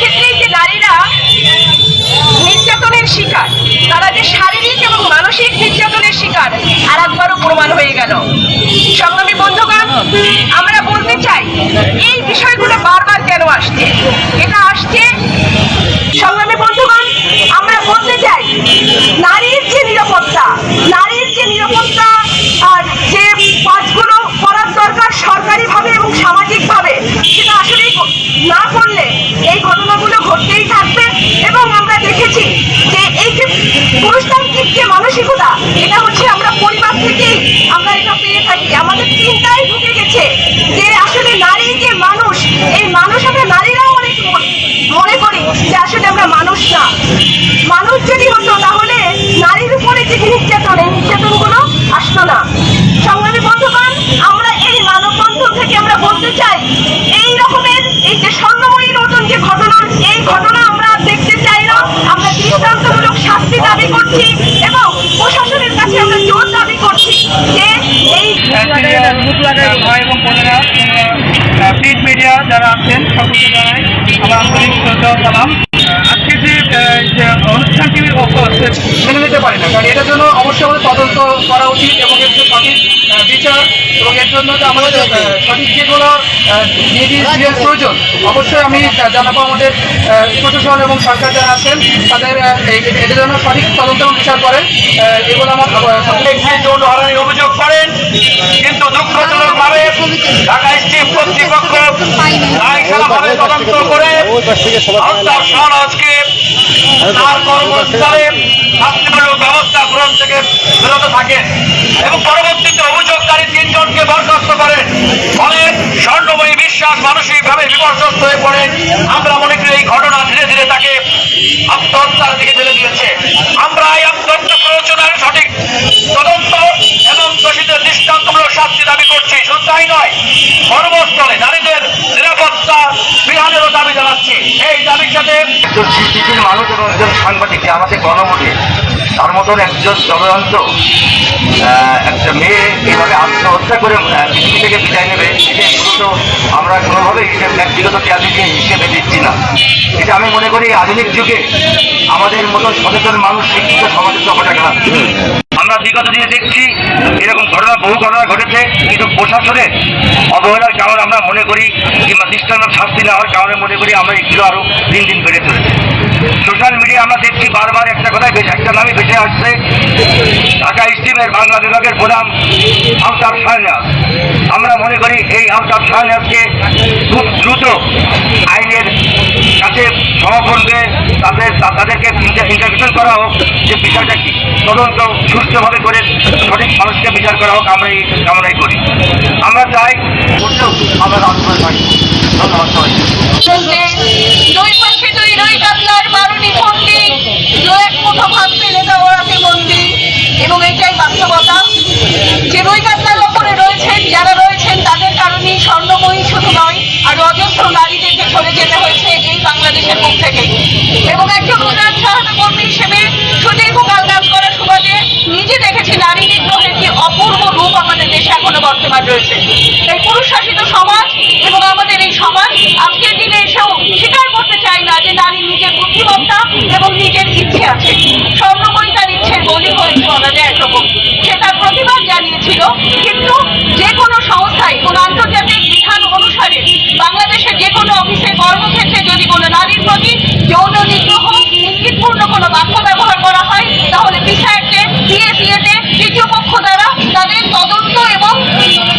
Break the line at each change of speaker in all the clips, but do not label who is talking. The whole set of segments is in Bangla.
ক্ষেত্রেই যে নারীরা নির্যাতনের শিকার, তারা যে শারীরিক এবং মানসিক নির্যাতনের শিকার আর একবারও প্রমাণ হয়ে গেল। সংগ্রামী বন্ধুগণ, আমরা বলতে চাই, এই বিষয়গুলো বারবার কেন আসছে? এটা আসছে, সংগ্রামী বন্ধুগণ, আমরা বলতে চাই, নারীর যে নিরাপত্তা, নারীর যে নিরাপত্তা, আর যে কাজগুলো করার দরকার সরকারিভাবে এবং সামাজিকভাবে, সেটা আসলে না করলে ঘটতেই থাকবে এবং আমরা দেখেছি যে এই যে পুরুষতান্ত্রিক যে মানসিকতা, এটা হচ্ছে আমরা পরিবার থেকেই আমরা এটা পেয়ে থাকি। আমাদের চিন্তায় ঢুকে গেছে যে আসলে নারী যে মানুষ, এই মানুষ আমরা নারীরাও অনেক মনে করি যে আসলে আমরা মানুষ না মানুষ যদি হতো তাহলে নারীর উপরে যে নির্যাতন এই নির্যাতনগুলো আসতো না সংগ্রামী বন্ধুগণ আমরা এই মানববন্ধন থেকে আমরা বলতে চাই এই রকমের এই যে স্বর্ণময়ী নতুন যে ঘটনা এই ঘটনা আমরা আর দেখতে চাই না আমরা দৃষ্টান্তমূলক শাস্তি দাবি করছি এবং প্রশাসনের কাছে আমরা জোর দাবি করছি যে এই
সিনিয়র ভাই এবং বোনেরা প্রিন্ট মিডিয়া যারা আছেন, সকলকে জানাই আমার আন্তরিক শ্রদ্ধা সালাম। আজকে যে অনুষ্ঠানটি হচ্ছে মেনে নিতে পারি না, কারণ এটার জন্য অবশ্যই আমাদের তদন্ত করা উচিত এবং এর যে সঠিক আহ, বিচার এবং এর জন্য আমাদের সঠিক যেগুলো প্রয়োজন, অবশ্যই আমি জানাব আমাদের এবং সরকার যারা তাদের সঠিক তদন্ত করেন আমার
অভিযোগ ঢাকা স্টিম কর্তৃপক্ষ তদন্ত করে হত্যা সমাজকে তার কর্মস্থলে শাস্তিমূলক ব্যবস্থা গ্রহণ থেকে বিরত থাকেন এবং পরবর্তীতে অভিযোগকারী তিনজনকে বরখাস্ত করেন। ফলে স্বর্ণময়ী বিশ্বাস মানসিকভাবে বিপর্যস্ত হয়ে পড়েন আমরা মনে করি এই ঘটনা ধীরে ধীরে তাকে আত্মহত্যার দিকে ঠেলে দিয়েছে। আমরা এই আত্মহত্যা প্ররোচনার সঠিক তদন্ত এবং দোষীদের দৃষ্টান্তমূলক শাস্তি দাবি করছি। শুধু তাই নয় কর্মস্থলে নিরাপত্তা বিধানেরও দাবি জানাচ্ছি দাবির সাথে
সৃষ্টিশীল মানুষ এবং একজন সাংবাদিক আমাদের গণভোটে, তার মতন একজন জনযন্ত্র একটা মেয়ে এভাবে আত্মহত্যা করে পৃথিবী থেকে বিদায় নেবে এটা মূলত আমরা কোনোভাবেই এটা ব্যক্তিগত ত্যাগীকে হিসেবে দিচ্ছি না। এটা আমি মনে করি আধুনিক যুগে আমাদের মতন সচেতন মানুষ শিক্ষিত সমাজের চপাটা আমরা বিগত দিনে দেখছি, এরকম ঘটনা, বহু ঘটনা ঘটেছে, কিন্তু প্রশাসনের অবহেলার কারণে আমরা মনে করি, কিংবা দৃষ্টান্ত শাস্তি না হওয়ার কারণে মনে করি, আমরা এগুলো আরও দিন দিন বেড়ে চলেছে। সোশ্যাল মিডিয়া আমরা দেখছি বারবার, একটা কথাই বেশ, একটা নামই বেঁচে আসছে, ঢাকা স্টিমের বাংলা বিভাগের প্রধান আফতাব শাহনাজ আমরা মনে করি, এই আফতাব শাহনাজকে খুব দ্রুত আইনের কাছে সমর্পণ করে তাদের, তাদেরকে ইন্টারভিউশন করা হোক যে বিষয়টা কি? তদন্ত সুষ্ঠুভাবে করে সঠিক মানুষকে বিচার করা হোক আমরা এই কামনাই করি। আমরা চাই আমরা রাজপথে থাকি ধন্যবাদ
দুই দেওয়াতে বন্দি। এবং এটাই বাস্তবতা। যে রই কারণেই শুধু নয়, আর অজস্র নারীদেরকে চলে যেতে হয়েছে এই বাংলাদেশের মুখ থেকে। এবং একজন উন্নয়ন সহায়তা কর্মী হিসেবে সুদীর্ঘ কাল কাজ করার সুবাদে নিজে দেখেছি নারী নিগ্রহের কি অপূর্ব রূপ আমাদের দেশে এখনও বর্তমান রয়েছে। এই পুরুষ শাসিত সমাজ এবং আমাদের এই সমাজ আজকের দিনে এসেও স্বীকার করতে চায় না যে নারী নিজের বুদ্ধিমত্তা এবং নিজের ইচ্ছে আছে। স্বর্ণময়ী তার ইচ্ছের বলি হয়েছে বলা যায় একরকম। সে তার প্রতিবাদ জানিয়েছিল, কিন্তু যে কোনো সংস্থায় কোনো আন্তর্জাতিক বিধান অনুসারে বাংলাদেশের যে কোনো অফিসে কর্মক্ষেত্রে যদি কোনো নারীর প্রতি যৌন নিগ্রহ ইঙ্গিতপূর্ণ কোনো বাক্য ব্যবহার করা হয় তাহলে বিষয়কে দিয়ে দিয়েতে তৃতীয় পক্ষ দ্বারা তাদের তদন্ত এবং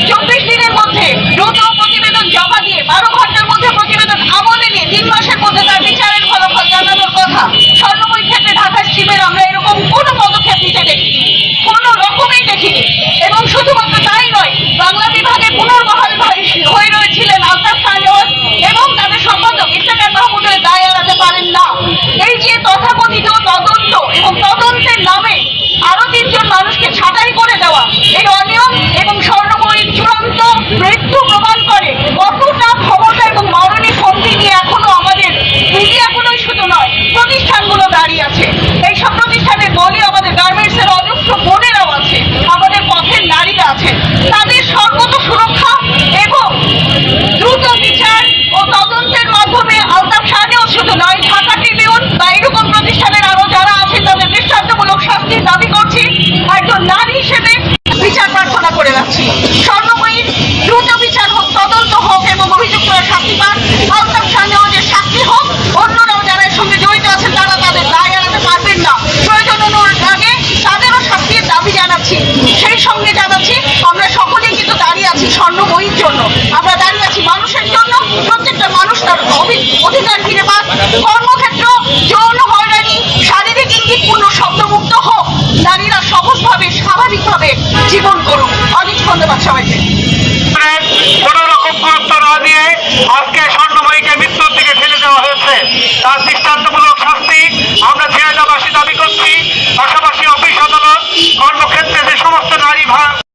চব্বিশ দিনের মধ্যে দ্রুত প্রতিবেদন জমা দিয়ে বারো ঘণ্টার মধ্যে প্রতিবেদন আমলে নিয়ে তিন মাসের মধ্যে তার বিচারের ফলাফল জানানোর কথা স্বর্ণময়ী ক্ষেত্রে ঢাকা স্টিমের আমরা এরকম কোনো পদক্ষেপ নিতে দেখিনি কোনো রকমেই দেখিনি এবং শুধুমাত্র তাই নয় বাংলা বিভাগে পুনর্বহাল ভাই- হয়ে রয়েছিলেন আলতাফ শাহনওয়াজ এবং তাদের সম্পাদক ইফতেখার মাহমুদের দায় এড়াতে পারেন না এই যে তথাকথিত তদন্ত এবং তদন্তের নামে আরও তিনজন মানুষকে ছাঁটাই করে দেওয়া এই অনিয়ম এবং স্বর্ণময়ীর চূড়ান্ত মৃত্যু প্রমাণ করে কতটা ক্ষমতা এবং মরণী শক্তি নিয়ে এখনও আমাদের মিডিয়াগুলোই শুধু নয় প্রতিষ্ঠানগুলো দাঁড়িয়ে আছে এই সব প্রতিষ্ঠানের বলি আমাদের গার্মেন্টসের অজস্র বোনেরাও আছে আমাদের পথের নারীরা আছেন তাদের সর্বত সুরক্ষা এবং দ্রুত বিচার ও তদন্তের মাধ্যমে আলতাফ শাহনেও শুধু একজন নারী হিসেবে বিচার প্রার্থনা করে যাচ্ছি স্বর্ণময়ীর দ্রুত বিচার হোক তদন্ত হোক এবং অভিযুক্তরা শাস্তি পান আলতাফ শাহনেওয়াজের শাস্তি হোক অন্যরাও যারা এর সঙ্গে জড়িত আছেন তারা তাদের দায় এড়াতে পারবেন না প্রয়োজন অনুরোধ আগে তাদেরও শাস্তির দাবি জানাচ্ছি সেই সঙ্গে জানাচ্ছি আমরা সকলেই কিন্তু দাঁড়িয়ে আছি স্বর্ণময়ীর জন্য আমরা দাঁড়িয়ে আছি মানুষের জন্য প্রত্যেকটা মানুষ তার অভি- অধিকার ফিরে পাক কর্মক্ষেত্র যৌন হয়রানি শারীরিক ইঙ্গিতপূর্ণ শব্দমুক্ত হোক নারীরা সহজভাবে স্বাভাবিকভাবে জীবন করুক অনেক ধন্যবাদ সবাইকে
কোন রকম গুরুত্ব না দিয়ে আজকে স্বর্ণময়ীকে মৃত্যুর দিকে ফেলে দেওয়া হয়েছে। তার